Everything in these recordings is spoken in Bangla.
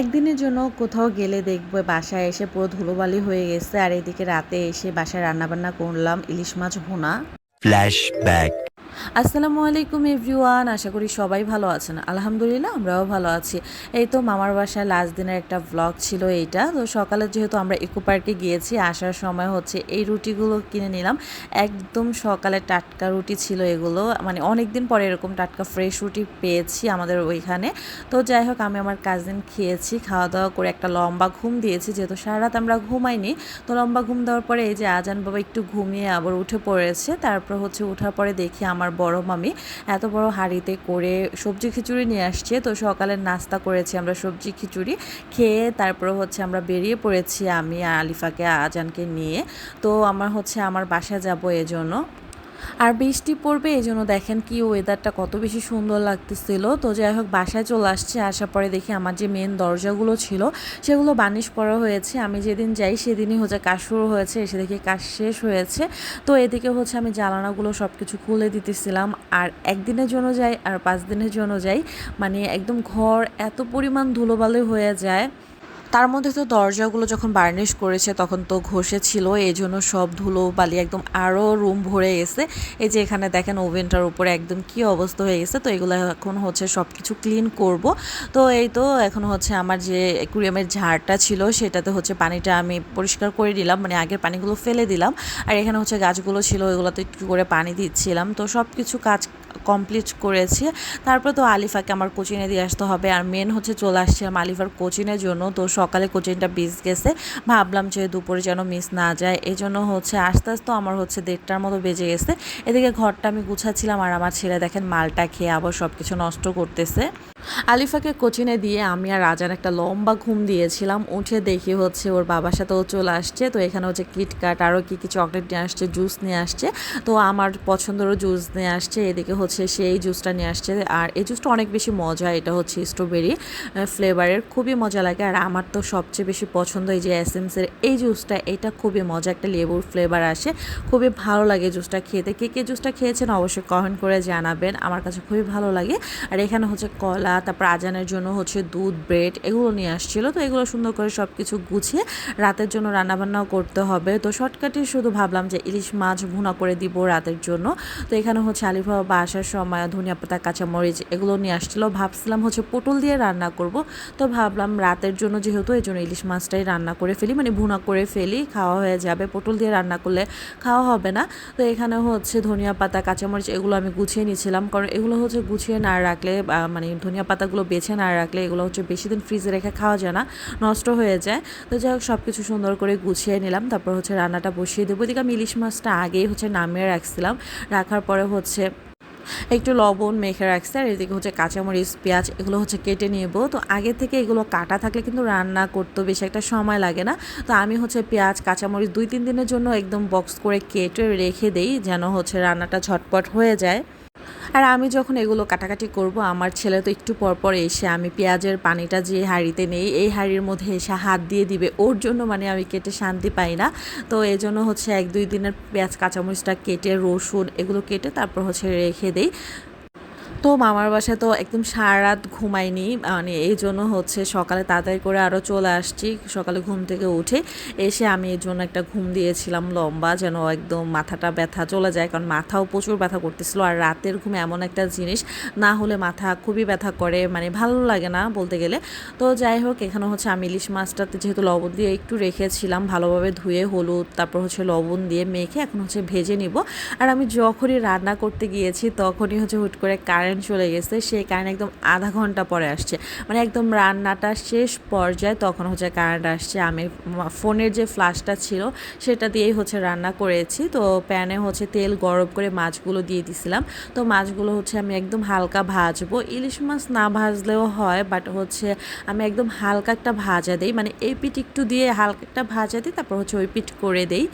একদিনের জন্য কোথাও গেলে দেখবে বাসায় এসে পুরো ধুলোবালি হয়ে গেছে, আর এদিকে রাতে এসে বাসায় রান্নাবান্না করলাম ইলিশ মাছ ভুনা Flashback. আসসালামু আলাইকুম এভরিওয়ান, আশা করি সবাই ভালো আছেন। আলহামদুলিল্লাহ, আমরাও ভালো আছি। এই তো মামার বাসায় লাস্ট দিনের একটা ব্লগ ছিল এইটা। তো সকালে যেহেতু আমরা ইকো পার্কে গিয়েছি, আসার সময় হচ্ছে এই রুটিগুলো কিনে নিলাম। একদম সকালে টাটকা রুটি ছিল এগুলো। মানে অনেক দিন পরে এরকম টাটকা ফ্রেশ রুটি পেয়েছি আমাদের ওইখানে। তো যাই হোক, আমি আমার কাজিন খেয়েছি খাওয়া দাওয়া করে একটা লম্বা ঘুম দিয়েছি। যেহেতু সারা রাত আমরা ঘুমাইনি, তো লম্বা ঘুম দেওয়ার পরে এই যে আজান বাবা একটু ঘুমিয়ে আবার উঠে পড়েছে। তারপর হচ্ছে ওঠার পরে দেখি আমার বড় মামি এত বড় হাঁড়িতে করে সবজি খিচুড়ি নিয়ে আসছে। তো সকালে নাস্তা করেছি আমরা সবজি খিচুড়ি। খেয়ে তারপরে হচ্ছে আমরা বেরিয়ে পড়েছি আমি আলিফাকে আজানকে নিয়ে। তো আমার হচ্ছে আমার বাসায় যাব এজন্য। আর বৃষ্টি পড়বে এই জন্য দেখেন কি ওয়েদারটা কত বেশি সুন্দর লাগতেছিল। তো যাই হোক, বাসায় চলে আসছে, আসার পরে দেখি আমার যে মেন দরজাগুলো ছিল, সেগুলো বানিশ করা হয়েছে। আমি যেদিন যাই, সেদিনই হচ্ছে কাজ শুরু হয়েছে, এসে দেখি কাজ শেষ হয়েছে। তো এদিকে হচ্ছে আমি জ্বালানাগুলো সব কিছু খুলে দিতেছিলাম। আর একদিনের জন্য যাই, আর পাঁচ দিনের জন্য যাই মানে একদম ঘর এত পরিমাণ ধুলোবালি হয়ে যায়। তার মধ্যে তো দরজাগুলো যখন বার্নিশ করেছে, তখন তো ঘষে ছিল এই জন্য সব ধুলো বালি একদম আরও রুম ভরে গেছে। এই যে এখানে দেখেন ওভেনটার উপরে একদম কি অবস্থা হয়ে গেছে, তো এগুলো এখন হচ্ছে সব কিছু ক্লিন করব। তো এই তো এখন হচ্ছে আমার যে অ্যাকুরিয়ামের ঝাড়টা ছিল, সেটাতে হচ্ছে পানিটা আমি পরিষ্কার করে দিলাম মানে আগের পানিগুলো ফেলে দিলাম। আর এখানে হচ্ছে গাছগুলো ছিল, ওইগুলোতে একটু করে পানি দিচ্ছিলাম। তো সব কিছু কাজ কমপ্লিট করেছি। তারপর তো আলিফাকে আমার কোচিংয়ে দিয়ে আসতে হবে। আর মেন হচ্ছে চলে আসছিলাম আলিফার কোচিংয়ের জন্য। তো সকালে কোচিংটা বিস গেছে। ভাবলাম যে দুপুরে যেন মিস না যায়। এই জন্য হচ্ছে আস্তে আস্তে আমার হচ্ছে দেড়টার মতো বেজে গেছে। এদিকে ঘরটা আমি গুছাচ্ছিলাম। আর আমার ছেলে দেখেন মালটা খেয়ে আবার সব কিছু নষ্ট করতেছে। আলিফাকে কোচিনে দিয়ে আমি আর রাজান একটা লম্বা ঘুম দিয়েছিলাম। উঠে দেখি হচ্ছে ওর বাবার সাথে ও চলে আসছে। তো এখানে হচ্ছে কিটকাট আরও কী কী চকলেট নিয়ে আসছে জুস নিয়ে আসছে। তো আমার পছন্দেরও জুস নিয়ে আসছে। এদিকে হচ্ছে সেই জুসটা নিয়ে আসছে। আর এই জুসটা অনেক বেশি মজা। এটা হচ্ছে স্ট্রবেরি ফ্লেভারের খুবই মজা লাগে। আর আমার তো সবচেয়ে বেশি পছন্দ এই যে এসেন্সের এই জুসটা এটা খুবই মজা। একটা লেবুর ফ্লেভার আসে। খুবই ভালো লাগে জুসটা খেতে। কে কে জুসটা খেয়েছেন অবশ্যই কমেন্ট করে জানাবেন। আমার কাছে খুবই ভালো লাগে। আর এখানে হচ্ছে কলা তারপর আজানের জন্য হচ্ছে দুধ, ব্রেড এগুলো নিয়ে আসছিল। তো এগুলো সুন্দর করে সব কিছু গুছিয়ে রাতের জন্য রান্নাবান্নাও করতে হবে। তো শর্টকাটে শুধু ভাবলাম যে ইলিশ মাছ ভুনা করে দিব রাতের জন্য। তো এখানে হচ্ছে আলিফা বাবা আসার সময় ধনিয়া পাতা, কাঁচামরিচ এগুলো নিয়ে আসছিল। ভাবছিলাম হচ্ছে পটল দিয়ে রান্না করব। তো ভাবলাম রাতের জন্য যেহেতু এই জন্য ইলিশ মাছটাই রান্না করে ফেলি মানে ভুনা করে ফেলি, খাওয়া হয়ে যাবে। পটল দিয়ে রান্না করলে খাওয়া হবে না। তো এখানে হচ্ছে ধনিয়া পাতা, কাঁচামরিচ এগুলো আমি গুছিয়ে নিয়েছিলাম। কারণ এগুলো হচ্ছে গুছিয়ে না রাখলে মানে ধনিয়া পাতাগুলো বেছে না রাখলে এগুলো হচ্ছে বেশি দিন ফ্রিজে রেখে খাওয়া যায় না, নষ্ট হয়ে যায়। তো যাই হোক সব কিছু সুন্দর করে গুছিয়ে নিলাম। তারপর হচ্ছে রান্নাটা বসিয়ে দেবো। এদিকে আমি ইলিশ মাছটা আগেই হচ্ছে নামিয়ে রাখছিলাম। রাখার পরে হচ্ছে একটু লবণ মেখে রাখছি। আর এদিকে হচ্ছে কাঁচামরিচ, পেঁয়াজ এগুলো হচ্ছে কেটে নেব। তো আগে থেকে এগুলো কাটা থাকলে কিন্তু রান্না করতে বেশি একটা সময় লাগে না। তো আমি হচ্ছে পেঁয়াজ, কাঁচামরিচ দুই তিন দিনের জন্য একদম বক্স করে কেটে রেখে দেই, যেন হচ্ছে রান্নাটা ঝটপট হয়ে যায়। আর আমি যখন এগুলো কাটাকাটি করব, আমার ছেলে তো একটু পরপর পর এসে আমি পেঁয়াজের পানিটা যে হাঁড়িতে নেই, এই হাঁড়ির মধ্যে এসে হাত দিয়ে দিবে। ওর জন্য মানে আমি কেটে শান্তি পাই না। তো এই জন্য হচ্ছে এক দুই দিনের পেঁয়াজ, কাঁচামরিচটা কেটে, রসুন এগুলো কেটে তারপর হচ্ছে রেখে দেই। তো মামার বাসায় তো একদম সারা রাত ঘুমাইনি মানে এই জন্য হচ্ছে সকালে তাড়াতাড়ি করে আরও চলে আসছি, সকালে ঘুম থেকে উঠে এসে আমি এই জন্য একটা ঘুম দিয়েছিলাম লম্বা, যেন একদম মাথাটা ব্যথা চলে যায়, কারণ মাথাও প্রচুর ব্যথা করতেছিল, আর রাতের ঘুম এমন একটা জিনিস, না হলে মাথা খুবই ব্যথা করে মানে ভালো লাগে না বলতে গেলে। তো যাই হোক, এখানে হচ্ছে আমি ইলিশ মাছটাতে যেহেতু লবণ দিয়ে একটু রেখেছিলাম, ভালোভাবে ধুয়ে হলুদ, তারপর হচ্ছে লবণ দিয়ে মেখে এখন হচ্ছে ভেজে নিব। আর আমি যখনই রান্না করতে গিয়েছি, তখনই হচ্ছে হুট করে কারেন্ট চলে গেছে, সেই কারেন্ট একদম আধা ঘণ্টা পরে আসছে। মানে একদম রান্নাটা শেষ পর্যায়ে তখন হচ্ছে কারেন্ট আসছে। আমি ফোনের যে ফ্লাশটা ছিল সেটা দিয়েই হচ্ছে রান্না করেছি। তো প্যানে হচ্ছে তেল গরম করে মাছগুলো দিয়ে দিছিলাম। তো মাছগুলো হচ্ছে আমি একদম হালকা ভাজবো। ইলিশ মাছ না ভাজলেও হয় বাট হচ্ছে আমি একদম হালকা একটা ভাজা দিই। মানে এই পিঠ একটু দিয়ে হালকা একটা ভাজা দিই, তারপর হচ্ছে ওই পিঠ করে দেই।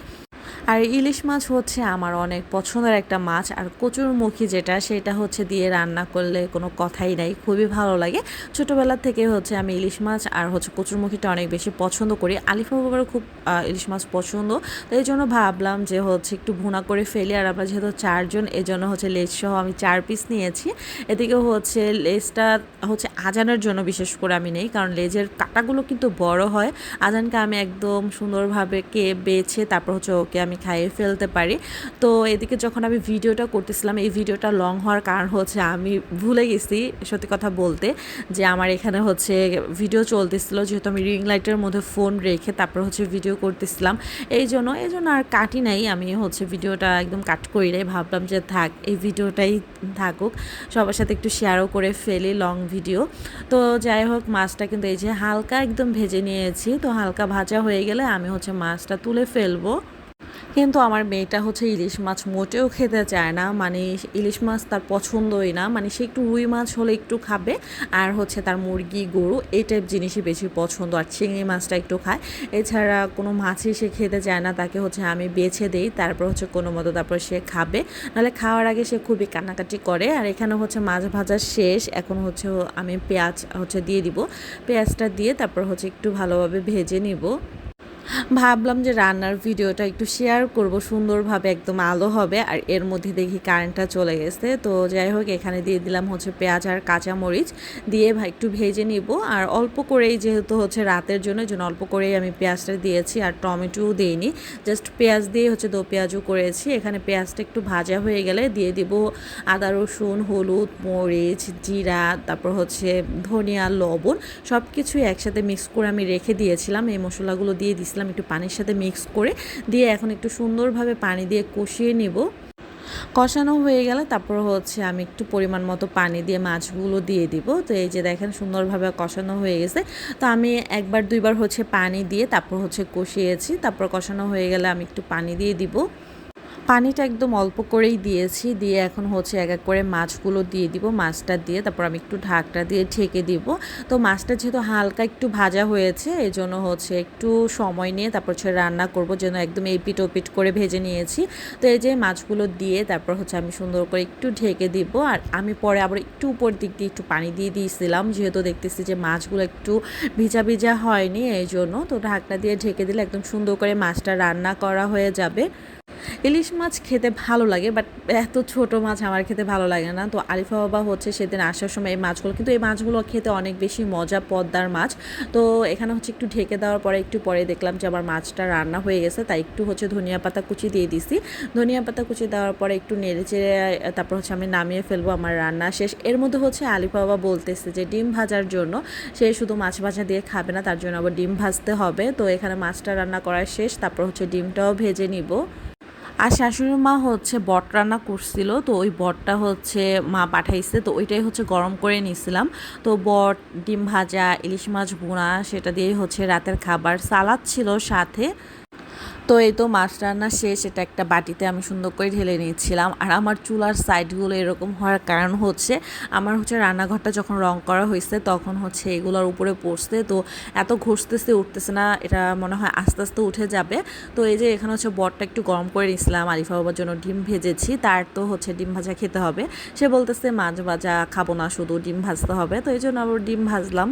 আর ইলিশ মাছ হচ্ছে আমার অনেক পছন্দের একটা মাছ, আর কচুরমুখী যেটা, সেটা হচ্ছে দিয়ে রান্না করলে কোনো কথাই নাই, খুবই ভালো লাগে। ছোটোবেলা থেকে হচ্ছে আমি ইলিশ মাছ আর হচ্ছে কচুরমুখীটা অনেক বেশি পছন্দ করি। আলিফা বাবারও খুব ইলিশ মাছ পছন্দ। তো এই জন্য ভাবলাম যে হচ্ছে একটু ভুনা করে ফেলি, আর আমরা যেহেতু চারজন, এই জন্য হচ্ছে লেজ সহ আমি চার পিস নিয়েছি। এদিকে হচ্ছে লেজটা হচ্ছে আজানের জন্য বিশেষ করে আমি নেই, কারণ লেজের কাটাগুলো কিন্তু বড় হয়। আজানকে আমি একদম সুন্দরভাবে কে বেছে, তারপর হচ্ছে ওকে আমি খাইয়ে ফেলতে পারি। তো এদিকে যখন আমি ভিডিওটা করতেছিলাম, এই ভিডিওটা লং হওয়ার কারণ হচ্ছে আমি ভুলে গেছি সত্যি কথা বলতে যে আমার এখানে হচ্ছে ভিডিও চলতেছিল, যেহেতু আমি রিং লাইটের মধ্যে ফোন রেখে তারপর হচ্ছে ভিডিও করতেছিলাম। এই জন্য এই জন্য আর কাটি নাই। আমি হচ্ছে ভিডিওটা একদম কাট করি নাই। ভাবলাম যে থাক, এই ভিডিওটাই থাকুক। সবার সাথে একটু শেয়ারও করে ফেলি লং ভিডিও তো যাই হোক, মাছটা কিন্তু এই যে হালকা একদম ভেজে নিয়েছি। তো হালকা ভাজা হয়ে গেলে আমি হচ্ছে মাছটা তুলে ফেলব। কিন্তু আমার মেয়েটা হচ্ছে ইলিশ মাছ মোটেও খেতে চায় না। মানে ইলিশ মাছ তার পছন্দই না। মানে সে একটু রুই মাছ হলে একটু খাবে আর হচ্ছে তার মুরগি, গরু এই টাইপ জিনিসই বেশি পছন্দ আর চিংড়ি মাছটা একটু খায়। এছাড়া কোনো মাছই সে খেতে চায় না। তাকে হচ্ছে আমি বেছে দিই, তারপর হচ্ছে কোনো মতো তারপর সে খাবে। নাহলে খাওয়ার আগে সে খুবই কান্নাকাটি করে। আর এখানে হচ্ছে মাছ ভাজা শেষ। এখন হচ্ছে আমি পেঁয়াজ হচ্ছে দিয়ে দিব। পেঁয়াজটা দিয়ে তারপর হচ্ছে একটু ভালোভাবে ভেজে নিব। ভাবলাম যে রান্নার ভিডিওটা একটু শেয়ার করব, সুন্দরভাবে একদম আলো হবে আর এর মধ্যে দেখি কারেন্টটা চলে গেছে। তো যাই হোক, এখানে দিয়ে দিলাম হচ্ছে পেঁয়াজ আর কাঁচামরিচ। দিয়ে ভাই একটু ভেজে নিব আর অল্প করেই যেহেতু হচ্ছে রাতের জন্য জন্য অল্প করেই আমি পেঁয়াজটা দিয়েছি আর টমেটোও দিইনি। জাস্ট পেঁয়াজ দিয়ে হচ্ছে দো পেঁয়াজও করেছি। এখানে পেঁয়াজটা একটু ভাজা হয়ে গেলে দিয়ে দিব আদা, রসুন, হলুদ, মরিচ, জিরা, তারপর হচ্ছে ধনিয়া, লবণ সব কিছুই একসাথে মিক্স করে আমি রেখে দিয়েছিলাম। এই মশলাগুলো দিয়ে দিছিলাম একটু পানির সাথে মিক্স করে দিয়ে এখন একটু সুন্দরভাবে পানি দিয়ে কষিয়ে নেব। কষানো হয়ে গেলে তারপর হচ্ছে আমি একটু পরিমাণ মতো পানি দিয়ে মাছগুলো দিয়ে দিব। তো এই যে দেখেন সুন্দরভাবে কষানো হয়ে গেছে। তো আমি একবার দুইবার হচ্ছে পানি দিয়ে তারপর হচ্ছে কষিয়েছি। তারপর কষানো হয়ে গেলে আমি একটু পানি দিয়ে দিব। পানিটা একদম অল্প করেই দিয়েছি। দিয়ে এখন হচ্ছে এক এক করে মাছগুলো দিয়ে দিব, মাছটা দিয়ে তারপর আমি একটু ঢাকটা দিয়ে ঢেকে দিব। তো মাছটা যেহেতু হালকা একটু ভাজা হয়েছে এই জন্য হচ্ছে একটু সময় নিয়ে তারপর হচ্ছে রান্না করব, যেন একদম এপিট ওপিট করে ভেজে নিয়েছি। তো এই যে মাছগুলো দিয়ে তারপর হচ্ছে আমি সুন্দর করে একটু ঢেকে দিব। আর আমি পরে আবার একটু উপর দিক দিয়ে একটু পানি দিয়ে দিয়েছিলাম, যেহেতু দেখতেছি যে মাছগুলো একটু ভিজা ভিজা হয়নি এই জন্য তো ঢাকটা দিয়ে ঢেকে দিলে একদম সুন্দর করে মাছটা রান্না করা হয়ে যাবে। ইলিশ মাছ খেতে ভালো লাগে বাট এত ছোট মাছ আমার খেতে ভালো লাগে না। তো আরিফা বাবা হচ্ছে সেদিন আসার সময় এই মাছগুলো, কিন্তু এই মাছগুলো খেতে অনেক বেশি মজা, পদ্মার মাছ। তো এখানে হচ্ছে একটু ঢেকে দেওয়ার পরে একটু পরে দেখলাম যে আমার মাছটা রান্না হয়ে গেছে, তাই একটু হচ্ছে ধনিয়া পাতা কুচি দিয়ে দিছি। ধনিয়া পাতা কুচি দেওয়ার পরে একটু নেড়ে চেড়ে, তারপর হচ্ছে আমি নামিয়ে ফেলব আমার রান্না শেষ। এর মধ্যে হচ্ছে আলিফা বাবা বলতেছে যে ডিম ভাজার জন্য সে শুধু মাছ ভাজা দিয়ে খাবে না, তার জন্য আবার ডিম ভাজতে হবে। তো এখানে মাছটা রান্না করা শেষ, তারপর হচ্ছে ডিমটাও ভেজে নিব। আর শাশুড়ির মা হচ্ছে বট রান্না করছিল, তো ওই বটটা হচ্ছে মা পাঠাইছে, তো ওইটাই হচ্ছে গরম করে নিয়েছিলাম তো বট, ডিম ভাজা, ইলিশ মাছ বোনা সেটা দিয়েই হচ্ছে রাতের খাবার। সালাদ ছিল সাথে তো এই তো মাছ রান্না শেষ, এটা একটা বাটিতে আমি সুন্দর করে ঢেলে নিয়েছিলাম। আর আমার চুলার সাইডগুলো এরকম হওয়ার কারণ হচ্ছে, আমার হচ্ছে রান্নাঘরটা যখন রং করা হয়েছে তখন হচ্ছে এগুলোর উপরে পড়ছে। তো এত ঘষতেছে, উঠতেছে না, এটা মনে হয় আস্তে আস্তে উঠে যাবে। তো এই যে এখানে হচ্ছে বটটা একটু গরম করে নিয়েছিলাম আলিফা বাবার জন্য ডিম ভেজেছি, তার তো হচ্ছে ডিম ভাজা খেতে হবে। সে বলতেছে, মাছ ভাজা খাব না, শুধু ডিম ভাজতে হবে। তো এই জন্য আবার ডিম ভাজলাম।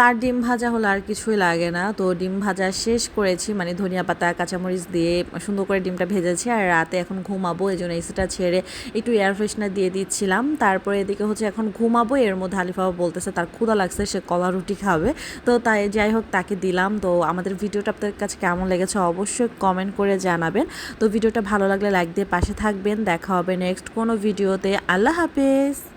তার ডিম ভাজা হলে আর কিছুই লাগে না। তো ডিম ভাজা শেষ করেছি মানে ধনিয়া পাতা, কাঁচামরিচ দিয়ে সুন্দর করে ডিমটা ভেজেছি আর রাতে এখন ঘুমাবো, এই জন্য এসিটা ছেড়ে একটু এয়ার ফ্রেশনার দিয়ে দিচ্ছিলাম। তারপরে এদিকে হচ্ছে এখন ঘুমাবো, এর মধ্যে আলিফাও বলতেছে তার ক্ষুদা লাগছে, সে কলা রুটি খাবে। তো তাই যাই হোক তাকে দিলাম। তো আমাদের ভিডিওটা আপনাদের কাছে কেমন লেগেছে অবশ্যই কমেন্ট করে জানাবেন। তো ভিডিওটা ভালো লাগলে লাইক দিয়ে পাশে থাকবেন। দেখা হবে নেক্সট কোনো ভিডিওতে আল্লাহ হাফেজ!